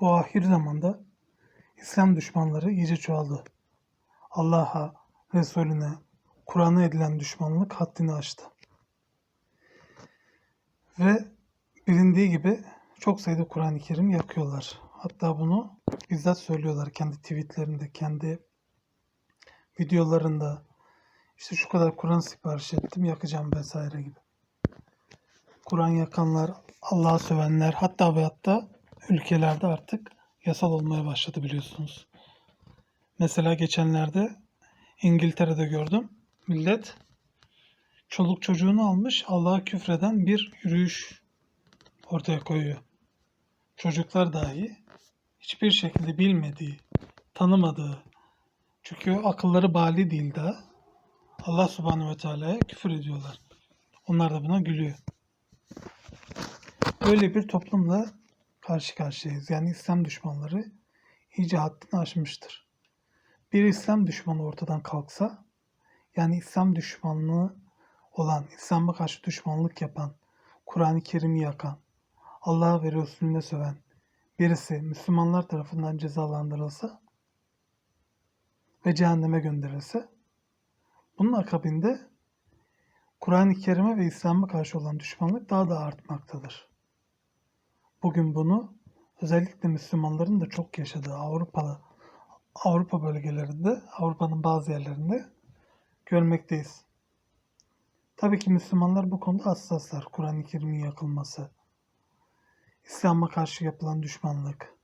Bu ahir zamanda İslam düşmanları iyice çoğaldı. Allah'a, Resulüne, Kur'an'a edilen düşmanlık haddini aştı. Ve bilindiği gibi çok sayıda Kur'an-ı Kerim yakıyorlar. Hatta bunu bizzat söylüyorlar kendi tweetlerinde, kendi videolarında. İşte şu kadar Kur'an sipariş ettim, yakacağım vesaire gibi. Kur'an yakanlar, Allah'a sövenler, hatta ve hatta ülkelerde artık yasal olmaya başladı biliyorsunuz. Mesela geçenlerde İngiltere'de gördüm. Millet çoluk çocuğunu almış Allah'a küfreden bir yürüyüş ortaya koyuyor. Çocuklar dahi hiçbir şekilde bilmediği, tanımadığı, çünkü akılları bali değil daha. Allah subhanehu ve teala'ya küfür ediyorlar. Onlar da buna gülüyor. Böyle bir toplumla karşı karşıyayız. Yani İslam düşmanları iyice haddini aşmıştır. Bir İslam düşmanı ortadan kalksa, yani İslam düşmanlığı olan, İslam'a karşı düşmanlık yapan, Kur'an-ı Kerim'i yakan, Allah'a ve Resulüne söven birisi Müslümanlar tarafından cezalandırılsa ve cehenneme gönderilse, bunun akabinde Kur'an-ı Kerim'e ve İslam'a karşı olan düşmanlık daha da artmaktadır. Bugün bunu özellikle Müslümanların da çok yaşadığı Avrupa'da Avrupa bölgelerinde, Avrupa'nın bazı yerlerinde görmekteyiz. Tabii ki Müslümanlar bu konuda hassaslar. Kur'an-ı Kerim'in yakılması, İslam'a karşı yapılan düşmanlık,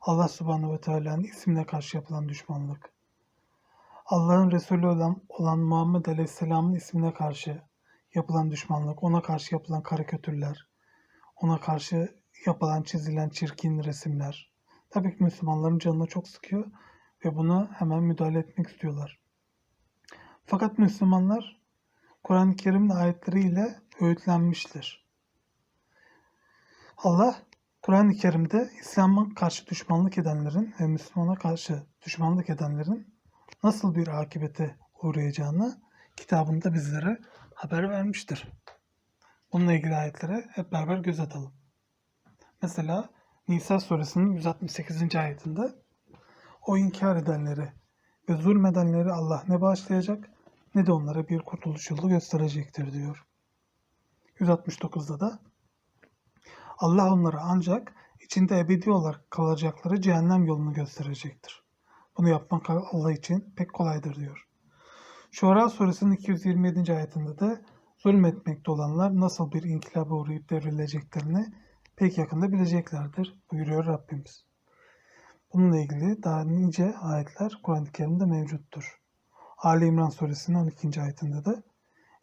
Allah Subhanahu ve Teala'nın ismine karşı yapılan düşmanlık, Allah'ın Resulü olan, olan Muhammed Aleyhisselam'ın ismine karşı yapılan düşmanlık, ona karşı yapılan karikatürler, ona karşı yapılan çizilen çirkin resimler. Tabii ki Müslümanların canına çok sıkıyor ve buna hemen müdahale etmek istiyorlar. Fakat Müslümanlar Kur'an-ı Kerim'in ayetleriyle öğütlenmiştir. Allah Kur'an-ı Kerim'de İslam'a karşı düşmanlık edenlerin ve Müslümana karşı düşmanlık edenlerin nasıl bir akibete uğrayacağını kitabında bizlere haber vermiştir. Bununla ilgili ayetlere hep beraber göz atalım. Mesela Nisa suresinin 168. ayetinde o inkar edenleri ve zulmedenleri Allah ne bağışlayacak ne de onlara bir kurtuluş yolu gösterecektir diyor. 169'da da Allah onlara ancak içinde ebedi olarak kalacakları cehennem yolunu gösterecektir. Bunu yapmak Allah için pek kolaydır diyor. Şuara suresinin 227. ayetinde de zulmetmekte olanlar nasıl bir inkılaba uğrayıp devrileceklerini pek yakında bileceklerdir buyuruyor Rabbimiz. Bununla ilgili daha nice ayetler Kur'an-ı Kerim'de mevcuttur. Ali İmran suresinin 12. ayetinde de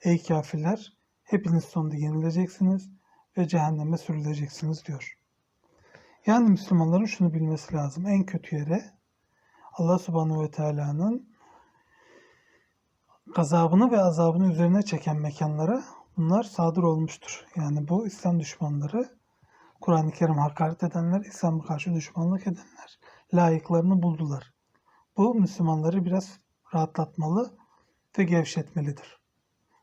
Ey kafirler hepiniz sonunda yenileceksiniz ve cehenneme sürüleceksiniz diyor. Yani Müslümanların şunu bilmesi lazım. En kötü yere Allah subhanahu ve teala'nın gazabını ve azabını üzerine çeken mekanlara bunlar sadır olmuştur. Yani bu İslam düşmanları Kur'an-ı Kerim hakaret edenler, İslam'a karşı düşmanlık edenler layıklarını buldular. Bu Müslümanları biraz rahatlatmalı ve gevşetmelidir.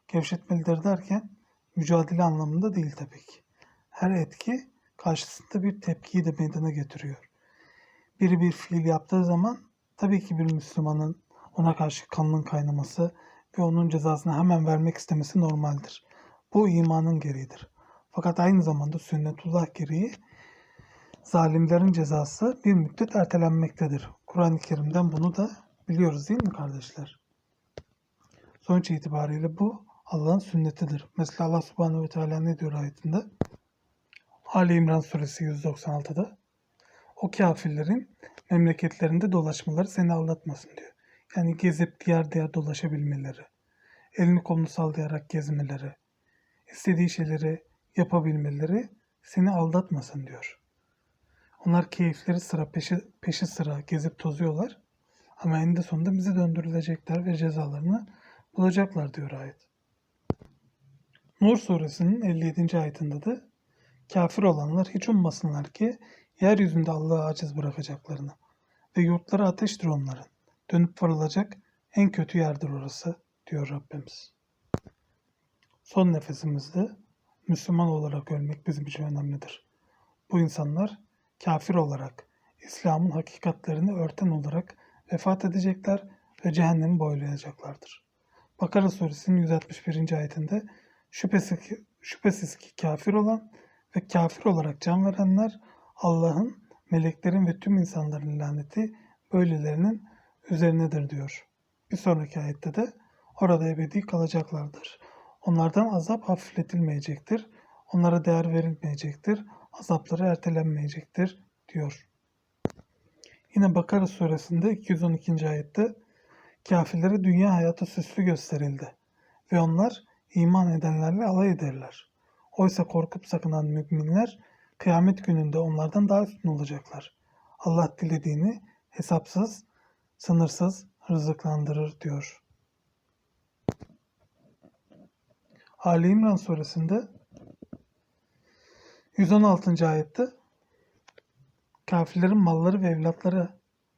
Gevşetmelidir derken mücadele anlamında değil tabii ki. Her etki karşısında bir tepkiyi de meydana getiriyor. Biri bir fiil yaptığı zaman tabii ki bir Müslümanın ona karşı kanının kaynaması ve onun cezasını hemen vermek istemesi normaldir. Bu imanın gereğidir. Fakat aynı zamanda sünnetullah gereği zalimlerin cezası bir müddet ertelenmektedir. Kur'an-ı Kerim'den bunu da biliyoruz değil mi kardeşler? Sonuç itibariyle bu Allah'ın sünnetidir. Mesela Allah subhanehu ve teala ne diyor ayetinde? Ali İmran suresi 196'da o kafirlerin memleketlerinde dolaşmaları seni aldatmasın diyor. Yani gezip diğer diğer dolaşabilmeleri, elini kolunu sallayarak gezmeleri, istediği şeyleri yapabilmeleri seni aldatmasın diyor. Onlar keyifleri sıra peşi, peşi sıra gezip tozuyorlar ama eninde sonunda bize döndürülecekler ve cezalarını bulacaklar diyor ayet. Nur suresinin 57. ayetinde de kafir olanlar hiç ummasınlar ki yeryüzünde Allah'ı aciz bırakacaklarını ve yurtları ateştir onların. Dönüp varılacak en kötü yerdir orası diyor Rabbimiz. Son nefesimizde Müslüman olarak ölmek bizim için önemlidir. Bu insanlar kafir olarak İslam'ın hakikatlerini örten olarak vefat edecekler ve cehennemi boylayacaklardır. Bakara suresinin 161. ayetinde şüphesiz ki, şüphesiz ki kafir olan ve kafir olarak can verenler Allah'ın, meleklerin ve tüm insanların laneti böylelerinin üzerinedir diyor. Bir sonraki ayette de orada ebedi kalacaklardır. Onlardan azap hafifletilmeyecektir. Onlara değer verilmeyecektir. Azapları ertelenmeyecektir diyor. Yine Bakara suresinde 212. ayette kafirlere dünya hayatı süslü gösterildi ve onlar iman edenlerle alay ederler. Oysa korkup sakınan müminler kıyamet gününde onlardan daha üstün olacaklar. Allah dilediğini hesapsız, sınırsız rızıklandırır diyor. Ali İmran suresinde 116. ayette kafirlerin malları ve evlatları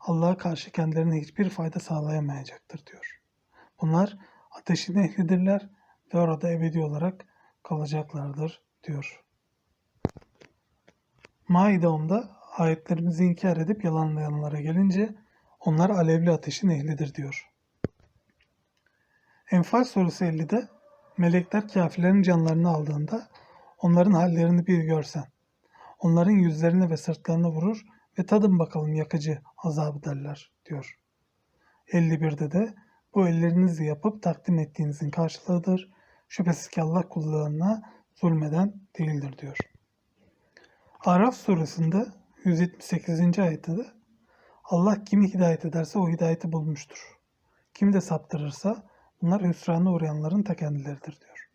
Allah'a karşı kendilerine hiçbir fayda sağlayamayacaktır diyor. Bunlar ateşin ehlidirler ve orada ebedi olarak kalacaklardır diyor. Maide 10'da ayetlerimizi inkar edip yalanlayanlara gelince onlar alevli ateşin ehlidir diyor. Enfal suresi 50'de melekler kafirlerin canlarını aldığında onların hallerini bir görsen. Onların yüzlerine ve sırtlarına vurur ve tadın bakalım yakıcı azabı derler diyor. 51'de de bu ellerinizle yapıp takdim ettiğinizin karşılığıdır. Şüphesiz ki Allah kullarına zulmeden değildir diyor. Araf suresinde 178. ayette de Allah kimi hidayet ederse o hidayeti bulmuştur. Kimi de saptırırsa bunlar hüsrana uğrayanların ta kendileridir diyor.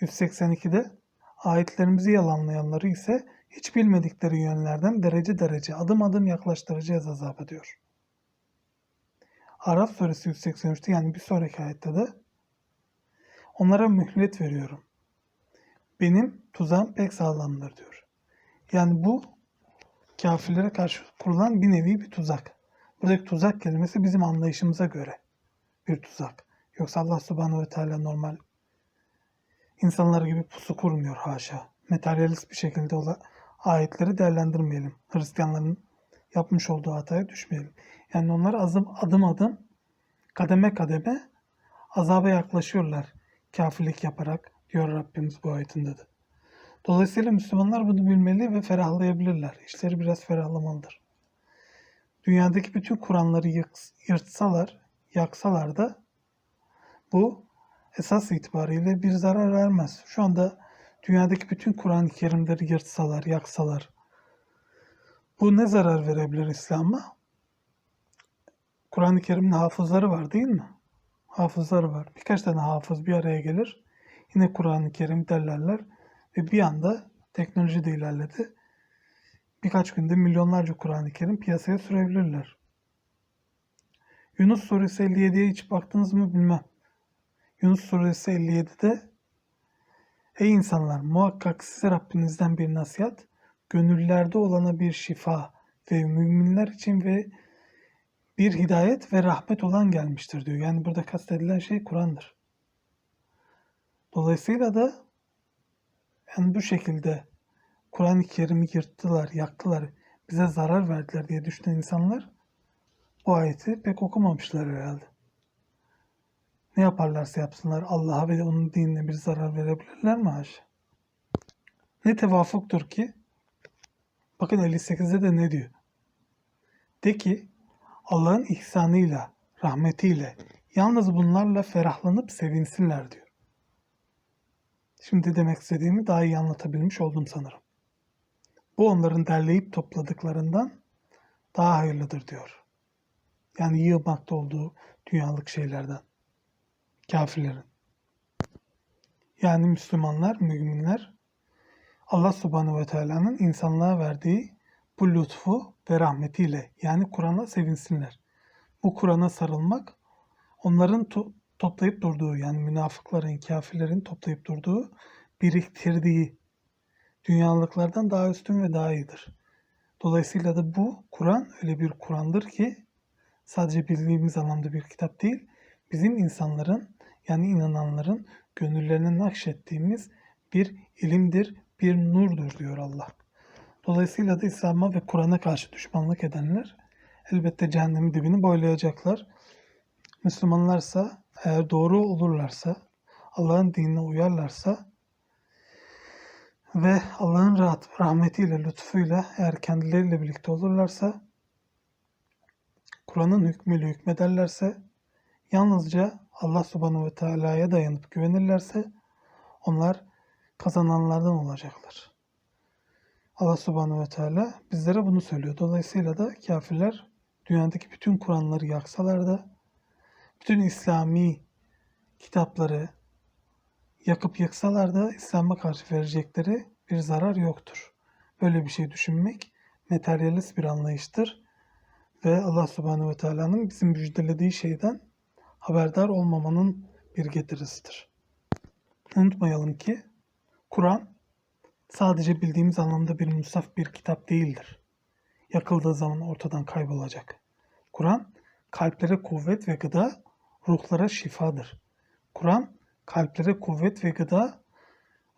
182'de ayetlerimizi yalanlayanları ise hiç bilmedikleri yönlerden derece derece adım adım yaklaştıracağız azabı diyor. Araf suresi 183'te yani bir sonraki ayette de onlara mühlet veriyorum. Benim tuzağım pek sağlamdır diyor. Yani bu kafirlere karşı kurulan bir nevi bir tuzak. Buradaki tuzak kelimesi bizim anlayışımıza göre bir tuzak. Yoksa Allah subhanehu ve teala normal insanlar gibi pusu kurmuyor haşa. Materyalist bir şekilde ola, ayetleri değerlendirmeyelim. Hristiyanların yapmış olduğu hataya düşmeyelim. Yani onlar adım adım, adım kademe kademe azaba yaklaşıyorlar kafirlik yaparak diyor Rabbimiz bu ayetinde de. Dolayısıyla Müslümanlar bunu bilmeli ve ferahlayabilirler. İşleri biraz ferahlamalıdır. Dünyadaki bütün Kur'anları yırtsalar, yaksalar da bu esas itibariyle bir zarar vermez. Şu anda dünyadaki bütün Kur'an-ı Kerimleri yırtsalar, yaksalar bu ne zarar verebilir İslam'a? Kur'an-ı Kerim'in hafızları var değil mi? Hafızları var. Birkaç tane hafız bir araya gelir. Yine Kur'an-ı Kerim derlerler ve bir anda teknoloji de ilerledi. Birkaç günde milyonlarca Kur'an-ı Kerim piyasaya sürebilirler. Yunus suresi 57'ye hiç baktınız mı bilmem. Yunus suresi 57'de Ey insanlar muhakkak size Rabbinizden bir nasihat, gönüllerde olana bir şifa ve müminler için ve bir hidayet ve rahmet olan gelmiştir diyor. Yani burada kastedilen şey Kur'an'dır. Dolayısıyla da yani bu şekilde Kur'an-ı Kerim'i yırttılar, yaktılar, bize zarar verdiler diye düşünen insanlar bu ayeti pek okumamışlar herhalde. Ne yaparlarsa yapsınlar Allah'a ve onun dinine bir zarar verebilirler mi haşa? Ne tevafuktur ki bakın 58'de de ne diyor? De ki Allah'ın ihsanıyla, rahmetiyle yalnız bunlarla ferahlanıp sevinsinler diyor. Şimdi demek istediğimi daha iyi anlatabilmiş oldum sanırım. Bu onların derleyip topladıklarından daha hayırlıdır diyor. Yani yığmakta olduğu dünyalık şeylerden. Kafirlerin. Yani Müslümanlar, müminler Allah subhanehu ve teala'nın insanlığa verdiği bu lütfu ve rahmetiyle yani Kur'an'a sevinsinler. Bu Kur'an'a sarılmak onların to- toplayıp durduğu yani münafıkların, kafirlerin toplayıp durduğu, biriktirdiği dünyalıklardan daha üstün ve daha iyidir. Dolayısıyla da bu Kur'an öyle bir Kur'an'dır ki sadece bildiğimiz anlamda bir kitap değil, bizim insanların yani inananların gönüllerine nakşettiğimiz bir ilimdir, bir nurdur diyor Allah. Dolayısıyla da İslam'a ve Kur'an'a karşı düşmanlık edenler elbette cehennemin dibini boylayacaklar. Müslümanlarsa eğer doğru olurlarsa, Allah'ın dinine uyarlarsa ve Allah'ın rahat, rahmetiyle, lütfuyla eğer kendileriyle birlikte olurlarsa, Kur'an'ın hükmüyle hükmederlerse, yalnızca Allah subhanahu ve teala'ya dayanıp güvenirlerse, onlar kazananlardan olacaklar. Allah subhanahu ve teala bizlere bunu söylüyor. Dolayısıyla da kafirler dünyadaki bütün Kur'anları yaksalar da, bütün İslami kitapları yakıp yıksalar da İslam'a karşı verecekleri bir zarar yoktur. Böyle bir şey düşünmek materyalist bir anlayıştır ve Allah subhanehu ve teala'nın bizim müjdelediği şeyden haberdar olmamanın bir getirisidir. Unutmayalım ki Kur'an sadece bildiğimiz anlamda bir musaf bir kitap değildir. Yakıldığı zaman ortadan kaybolacak. Kur'an kalplere kuvvet ve gıda, ruhlara şifadır. Kur'an kalplere kuvvet ve gıda,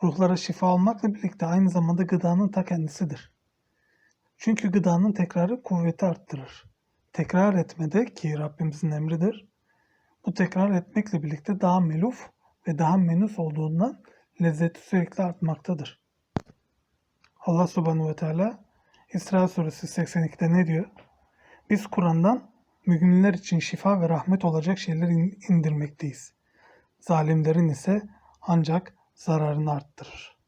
ruhlara şifa olmakla birlikte aynı zamanda gıdanın ta kendisidir. Çünkü gıdanın tekrarı kuvveti arttırır. Tekrar etmede ki Rabbimizin emridir. Bu tekrar etmekle birlikte daha meluf ve daha menus olduğundan lezzeti sürekli artmaktadır. Allah subhanahu ve teala İsra suresi 82'de ne diyor? Biz Kur'an'dan müminler için şifa ve rahmet olacak şeyler in- indirmekteyiz. Zalimlerin ise ancak zararını arttırır.